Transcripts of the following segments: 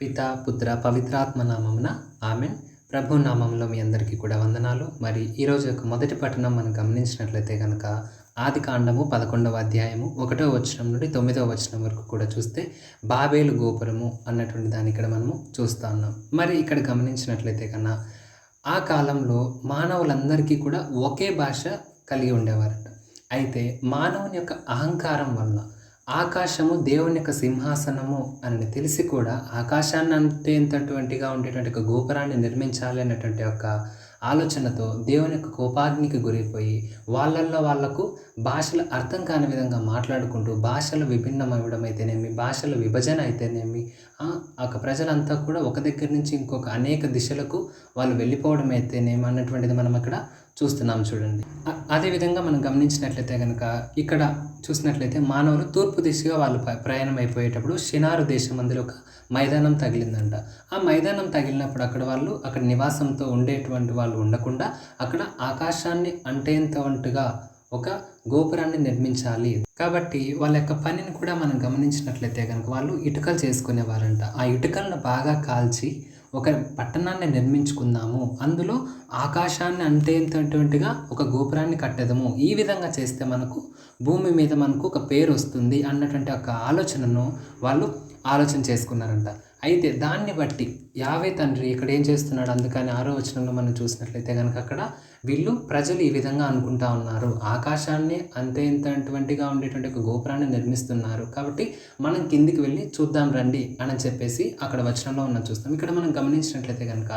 పిత పుత్ర పవిత్రాత్మ నామమున ఆమెన్ ప్రభు నామంలో మీ అందరికీ కూడా వందనాలు. మరి ఈరోజు యొక్క మొదటి పట్టణం మనం గమనించినట్లయితే కనుక ఆది కాండము పదకొండవ అధ్యాయము ఒకటో వచనం నుండి తొమ్మిదవ వచనం వరకు కూడా చూస్తే బాబేలు గోపురము అన్నటువంటి దాన్ని ఇక్కడ మనము చూస్తూ ఉన్నాం. మరి ఇక్కడ గమనించినట్లయితే కన్నా ఆ కాలంలో మానవులందరికీ కూడా ఒకే భాష కలిగి ఉండేవారట. అయితే మానవుని యొక్క అహంకారం వలన ఆకాశము దేవుని యొక్క సింహాసనము అని తెలిసి కూడా ఆకాశాన్ని అంతేంతటువంటిగా ఉండేటువంటి ఒక గోపురాన్ని నిర్మించాలి అనేటువంటి ఒక ఆలోచనతో దేవుని యొక్క కోపాగ్నికి గురైపోయి వాళ్ళల్లో వాళ్ళకు భాషలు అర్థం కాని విధంగా మాట్లాడుకుంటూ భాషలు విభిన్నం అవ్వడం అయితేనేమి భాషల విభజన అయితేనేమి ఆ ఒక ప్రజలంతా కూడా ఒక దగ్గర నుంచి ఇంకొక అనేక దిశలకు వాళ్ళు వెళ్ళిపోవడం అయితేనేమి అన్నటువంటిది మనం అక్కడ చూస్తున్నాం చూడండి. అదేవిధంగా మనం గమనించినట్లయితే కనుక ఇక్కడ చూసినట్లయితే మానవులు తూర్పు దిశగా వాళ్ళు ప్రయాణం అయిపోయేటప్పుడు షినారు దేశం అందులో ఒక మైదానం తగిలిందంట. ఆ మైదానం తగిలినప్పుడు అక్కడ వాళ్ళు అక్కడ నివాసంతో ఉండేటువంటి వాళ్ళు ఉండకుండా అక్కడ ఆకాశాన్ని అంటేంతవంటుగా ఒక గోపురాన్ని నిర్మించాలి. కాబట్టి వాళ్ళ యొక్క పనిని కూడా మనం గమనించినట్లయితే కనుక వాళ్ళు ఇటుకలు చేసుకునేవారంట. ఆ ఇటుకలను బాగా కాల్చి ఒక పట్టణాన్ని నిర్మించుకుందాము. అందులో ఆకాశాన్ని అంటేంతటువంటిగా ఒక గోపురాన్ని కట్టేదము ఈ విధంగా చేస్తే మనకు భూమి మీద మనకు ఒక పేరు వస్తుంది అన్నటువంటి ఒక ఆలోచనను వాళ్ళు ఆలోచన చేసుకున్నారంట. అయితే దాన్ని బట్టి యావే తండ్రి ఇక్కడ ఏం చేస్తున్నాడు? అందుకని ఆరో వచనంలో మనం చూసినట్లయితే కనుక అక్కడ వీళ్ళు ప్రజలు ఈ విధంగా అనుకుంటా ఉన్నారు. ఆకాశాన్ని అంతే ఇంతటువంటిగా ఉండేటువంటి ఒక గోపురాన్ని నిర్మిస్తున్నారు. కాబట్టి మనం కిందికి వెళ్ళి చూద్దాం రండి అని చెప్పేసి అక్కడ వచనంలో ఉన్న చూస్తాం. ఇక్కడ మనం గమనించినట్లయితే కనుక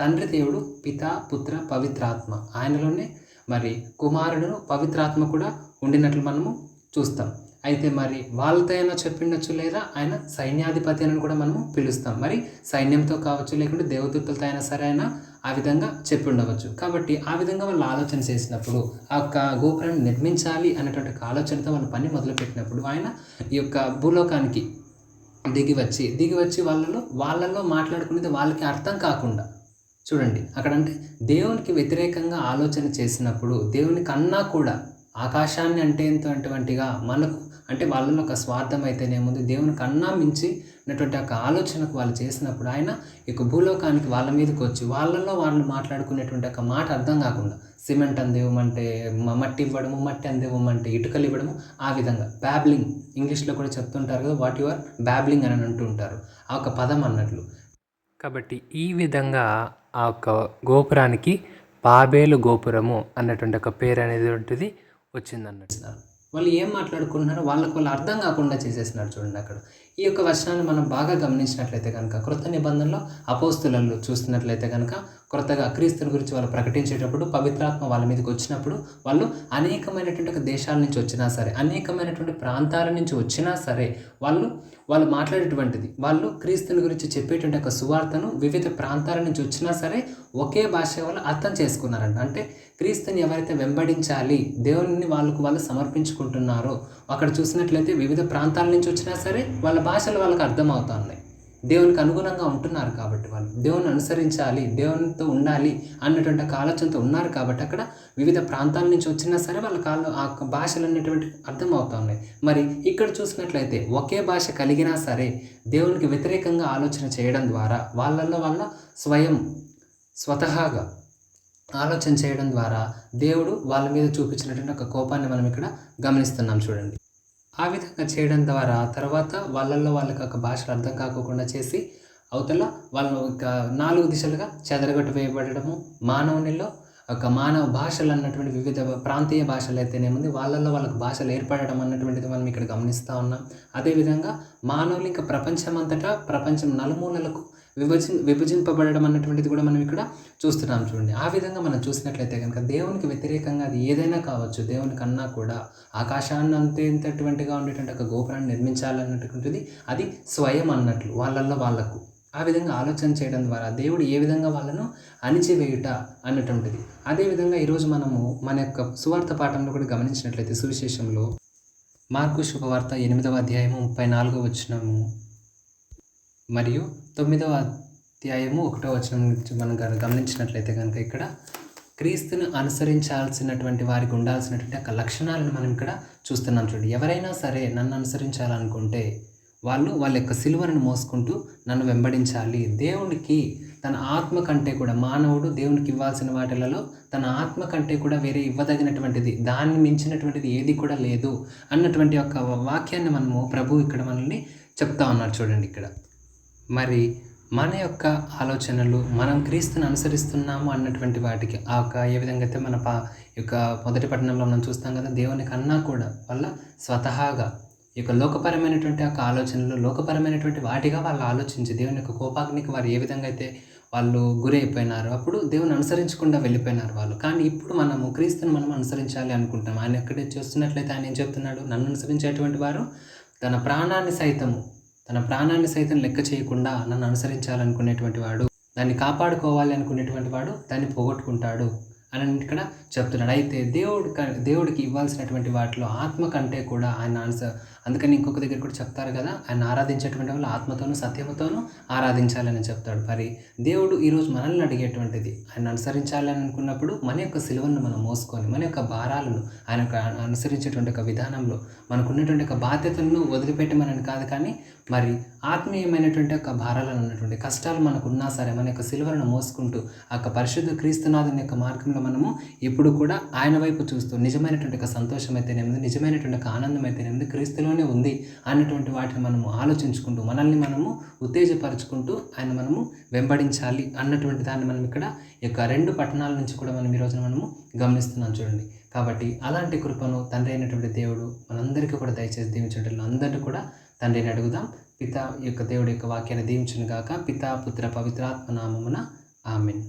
తండ్రి దేవుడు పిత పుత్ర పవిత్రాత్మ. ఆయనలోనే మరి కుమారుడు పవిత్రాత్మ కూడా ఉండినట్లు మనము చూస్తాం. అయితే మరి వాళ్ళతో అయినా చెప్పిండొచ్చు లేదా? ఆయన సైన్యాధిపతి అని కూడా మనము పిలుస్తాం. మరి సైన్యంతో కావచ్చు లేకుంటే దేవదూతలతో అయినా సరే అయినా ఆ విధంగా చెప్పి ఉండవచ్చు కాబట్టి ఆ విధంగా వాళ్ళు ఆలోచన చేసినప్పుడు ఆ యొక్క గోపురాన్ని నిర్మించాలి అనేటువంటి ఆలోచనతో వాళ్ళ పని మొదలుపెట్టినప్పుడు ఆయన ఈ యొక్క భూలోకానికి దిగి వచ్చి దిగి వచ్చి వాళ్ళలో వాళ్ళలో మాట్లాడుకునేది వాళ్ళకి అర్థం కాకుండా చూడండి అక్కడంటే దేవునికి వ్యతిరేకంగా ఆలోచన చేసినప్పుడు దేవుని కన్నా కూడా ఆకాశాన్ని అంటే అంటేంతటువంటిగా మనకు అంటే వాళ్ళలో ఒక స్వార్థం అయితేనేముంది దేవుని కన్నా మించినటువంటి ఒక ఆలోచనకు వాళ్ళు చేసినప్పుడు ఆయన ఇక భూలోకానికి వాళ్ళ మీదకి వచ్చి వాళ్ళలో వాళ్ళు మాట్లాడుకునేటువంటి ఒక మాట అర్థం కాకుండా సిమెంట్ అందివ్వమంటే మట్టి ఇవ్వడము మట్టి అందివ్వమంటే ఇటుకలు ఇవ్వడము ఆ విధంగా బ్యాబ్లింగ్. ఇంగ్లీష్లో కూడా చెప్తుంటారు కదా వాట్ యువర్ బ్యాబ్లింగ్ అని అంటూ ఉంటారు. ఆ ఒక పదం అన్నట్లు. కాబట్టి ఈ విధంగా ఆ యొక్క గోపురానికి బాబేలు గోపురము అన్నటువంటి ఒక పేరు అనేది ఉంటుంది వచ్చింది అన్నట్టు వాళ్ళు ఏం మాట్లాడుకుంటున్నారో వాళ్ళకు వాళ్ళు అర్థం కాకుండా చేసేసినారు చూడండి అక్కడ. ఈ యొక్క వర్షాన్ని మనం బాగా గమనించినట్లయితే కనుక క్రొత్త నిబంధనలో అపోస్తులలో చూస్తున్నట్లయితే కనుక క్రొత్తగా క్రీస్తుని గురించి వాళ్ళు ప్రకటించేటప్పుడు పవిత్రాత్మ వాళ్ళ మీదకి వచ్చినప్పుడు వాళ్ళు అనేకమైనటువంటి ఒక దేశాల నుంచి వచ్చినా సరే అనేకమైనటువంటి ప్రాంతాల నుంచి వచ్చినా సరే వాళ్ళు వాళ్ళు మాట్లాడేటువంటిది వాళ్ళు క్రీస్తుని గురించి చెప్పేటువంటి ఒక సువార్తను వివిధ ప్రాంతాల నుంచి వచ్చినా సరే ఒకే భాష వాళ్ళు అర్థం చేసుకున్నారంట. అంటే క్రీస్తుని ఎవరైతే వెంబడించాలి దేవుని వాళ్ళకు వాళ్ళు సమర్పించుకుంటున్నారో అక్కడ చూసినట్లయితే వివిధ ప్రాంతాల నుంచి వచ్చినా సరే వాళ్ళ భాషలు వాళ్ళకి అర్థమవుతున్నాయి. దేవునికి అనుగుణంగా ఉంటున్నారు కాబట్టి వాళ్ళు. దేవుని అనుసరించాలి దేవునితో ఉండాలి అన్నటువంటి ఆలోచనతో ఉన్నారు కాబట్టి అక్కడ వివిధ ప్రాంతాల నుంచి వచ్చినా సరే వాళ్ళ కాళ్ళు ఆ భాషలు అనేటువంటి అర్థమవుతా ఉన్నాయి మరి ఇక్కడ చూసినట్లయితే ఒకే భాష కలిగినా సరే దేవునికి వ్యతిరేకంగా ఆలోచన చేయడం ద్వారా వాళ్ళల్లో వాళ్ళ స్వయం స్వతహాగా ఆలోచన చేయడం ద్వారా దేవుడు వాళ్ళ మీద చూపించినటువంటి ఒక కోపాన్ని మనం ఇక్కడ గమనిస్తున్నాం చూడండి. ఆ విధంగా చేయడం ద్వారా తర్వాత వాళ్ళల్లో వాళ్ళకి ఒక భాషలు అర్థం కాకోకుండా చేసి అవతల వాళ్ళు ఒక నాలుగు దిశలుగా చెదరగొట్టు వేయబడము మానవునిలో ఒక మానవ భాషలు అన్నటువంటి వివిధ ప్రాంతీయ భాషలు అయితేనేముంది వాళ్ళల్లో వాళ్ళకి భాషలు ఏర్పడడం అన్నటువంటిది మనం ఇక్కడ గమనిస్తూ ఉన్నాం. అదేవిధంగా మానవులు ఇంకా ప్రపంచం అంతటా ప్రపంచం నలుమూలలకు విభజి విభజింపబడడం అన్నటువంటిది కూడా మనం ఇక్కడ చూస్తున్నాం చూడండి. ఆ విధంగా మనం చూసినట్లయితే కనుక దేవునికి వ్యతిరేకంగా అది ఏదైనా కావచ్చు దేవుని కన్నా కూడా ఆకాశాన్ని అంతేంతటువంటిగా ఉండేటువంటి ఒక గోపురాన్ని నిర్మించాలన్నటువంటిది అది స్వయం అన్నట్లు వాళ్ళల్లో వాళ్ళకు. ఆ విధంగా ఆలోచన చేయడం ద్వారా దేవుడు ఏ విధంగా వాళ్ళను అణిచివేయుట అన్నటువంటిది. అదేవిధంగా ఈరోజు మనము మన యొక్క సువార్త పాఠంలో కూడా గమనించినట్లయితే సువిశేషంలో మార్కు శుభవార్త ఎనిమిదవ అధ్యాయము ముప్పై నాలుగో వచ్చినము మరియు తొమ్మిదవ అధ్యాయము ఒకటో వచనం నుంచి మనం గమనించినట్లయితే కనుక ఇక్కడ క్రీస్తును అనుసరించాల్సినటువంటి వారికి ఉండాల్సినటువంటి ఒక లక్షణాలను మనం ఇక్కడ చూస్తున్నాం చూడండి. ఎవరైనా సరే నన్ను అనుసరించాలనుకుంటే వాళ్ళు వాళ్ళ యొక్క సిలువను మోసుకుంటూ నన్ను వెంబడించాలి. దేవునికి తన ఆత్మ కంటే కూడా మానవుడు దేవునికి ఇవ్వాల్సిన వాటిలలో తన ఆత్మ కంటే కూడా వేరే ఇవ్వదగినటువంటిది దాన్ని మించినటువంటిది ఏది కూడా లేదు అన్నటువంటి ఒక వాక్యాన్ని మనము ప్రభు ఇక్కడ మనల్ని చెప్తా ఉన్నారు చూడండి ఇక్కడ. మరి మన యొక్క ఆలోచనలు మనం క్రీస్తుని అనుసరిస్తున్నాము అన్నటువంటి వాటికి ఆ యొక్క ఏ విధంగా అయితే మన పా యొక్క మొదటి పట్టణంలో మనం చూస్తాం కదా దేవుని కన్నా కూడా వల్ల స్వతహాగా ఈ యొక్క లోకపరమైనటువంటి యొక్క ఆలోచనలు లోకపరమైనటువంటి వాటిగా వాళ్ళు ఆలోచించి దేవుని యొక్క కోపాగ్నికి వారు ఏ విధంగా అయితే వాళ్ళు గురి అయిపోయినారు అప్పుడు దేవుని అనుసరించకుండా వెళ్ళిపోయినారు వాళ్ళు. కానీ ఇప్పుడు మనము క్రీస్తుని మనం అనుసరించాలి అనుకుంటాం. ఆయన ఎక్కడ చూస్తున్నట్లయితే ఆయన ఏం చెప్తున్నాడు? నన్ను అనుసరించేటువంటి వారు తన ప్రాణాన్ని సైతము తన ప్రాణాన్ని సైతం లెక్క చేయకుండా నన్ను అనుసరించాలనుకునేటువంటి వాడు దాన్ని కాపాడుకోవాలి అనుకునేటువంటి వాడు దాన్ని పోగొట్టుకుంటాడు. అని ఇక్కడ చెప్తున్నాడు. అయితే దేవుడు దేవుడికి ఇవ్వాల్సినటువంటి వాటిలో ఆత్మ కంటే కూడా ఆయన ఆన్సర్ అందుకని ఇంకొక దగ్గర కూడా చెప్తారు కదా ఆయన ఆరాధించేటువంటి వాళ్ళు ఆత్మతోనూ సత్యముతోనూ ఆరాధించాలని చెప్తాడు. మరి దేవుడు ఈరోజు మనల్ని అడిగేటువంటిది ఆయన అనుసరించాలని అనుకున్నప్పుడు మన యొక్క సిలువను మనం మోసుకొని మన యొక్క భారాలను ఆయన అనుసరించేటువంటి ఒక విధానంలో మనకున్నటువంటి ఒక బాధ్యతలను వదిలిపెట్టమనని కాదు కానీ మరి ఆత్మీయమైనటువంటి ఒక భారాలను ఉన్నటువంటి కష్టాలు మనకున్నా సరే మన యొక్క సిలువలను మోసుకుంటూ ఆ యొక్క పరిశుద్ధ క్రీస్తునాథుని యొక్క మార్గంలో మనము ఇప్పుడు కూడా ఆయన వైపు చూస్తూ నిజమైనటువంటి ఒక సంతోషం అయితేనేమిది నిజమైనటువంటి ఒక ఆనందం అయితేనేమిది క్రీస్తులోనే ఉంది అన్నటువంటి వాటిని మనము ఆలోచించుకుంటూ మనల్ని మనము ఉత్తేజపరుచుకుంటూ ఆయన మనము వెంబడించాలి అన్నటువంటి దాన్ని మనం ఇక్కడ యొక్క రెండు పట్టణాల నుంచి కూడా మనం ఈరోజు మనము గమనిస్తున్నాం చూడండి. కాబట్టి అలాంటి కృపను తండ్రి అయినటువంటి దేవుడు మనందరికీ కూడా దయచేసి దీవించడం అందరినీ కూడా తండ్రిని అడుగుదాం. పిత యొక్క దేవుడి యొక్క వాక్యాన్ని దీవించును గాక. పిత పుత్ర పవిత్రాత్మ నామమున ఆమెన్.